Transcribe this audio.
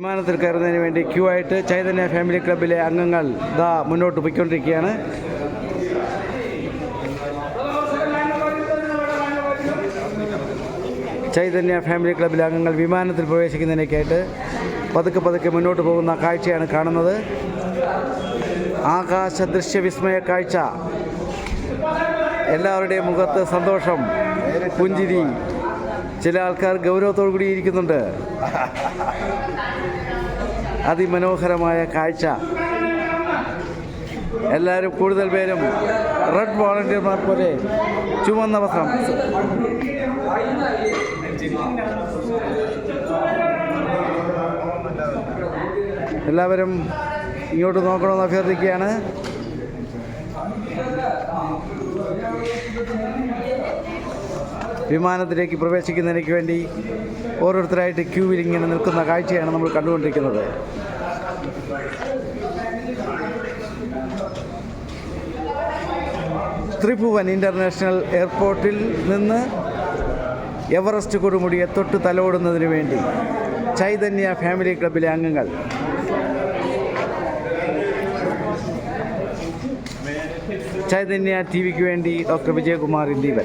വിമാനത്തിൽ കയറുന്നതിന് വേണ്ടി ക്യൂ ആയിട്ട് ചൈതന്യ ഫാമിലി ക്ലബിലെ അംഗങ്ങൾ ദാ മുന്നോട്ട് പോയിക്കൊണ്ടിരിക്കുകയാണ്. ചൈതന്യ ഫാമിലി ക്ലബിലെ അംഗങ്ങൾ വിമാനത്തിൽ പ്രവേശിക്കുന്നതിനൊക്കെയായിട്ട് പതുക്കെ പതുക്കെ മുന്നോട്ട് പോകുന്ന കാഴ്ചയാണ് കാണുന്നത്. ആകാശ ദൃശ്യ വിസ്മയ കാഴ്ച. എല്ലാവരുടെയും മുഖത്ത് സന്തോഷം പുഞ്ചിരി. ചില ആൾക്കാർ ഗൗരവത്തോടു കൂടി ഇരിക്കുന്നുണ്ട്. അതിമനോഹരമായ കാഴ്ച. എല്ലാവരും കൂടുതൽ പേരും റെഡ് വോളണ്ടിയർമാർ പോലെ ചുമന്ന വസ്ത്രം. എല്ലാവരും ഇങ്ങോട്ട് നോക്കണമെന്ന് അഭ്യർത്ഥിക്കുകയാണ്. വിമാനത്തിലേക്ക് പ്രവേശിക്കുന്നതിനേക്ക് വേണ്ടി ഓരോരുത്തരായിട്ട് ക്യൂവിൽ ഇങ്ങനെ നിൽക്കുന്ന കാഴ്ചയാണ് നമ്മൾ കണ്ടുകൊണ്ടിരിക്കുന്നത്. ത്രിഭുവൻ ഇന്റർനാഷണൽ എയർപോർട്ടിൽ നിന്ന് എവറസ്റ്റ് കൊടുമുടിയെ തൊട്ട് തലോടുന്നതിന് വേണ്ടി ചൈതന്യ ഫാമിലി ക്ലബിലെ അംഗങ്ങൾ. ചൈതന്യ ടി വിക്ക് വേണ്ടി ഡോക്ടർ വിജയകുമാർ ഇന്ത്യവരം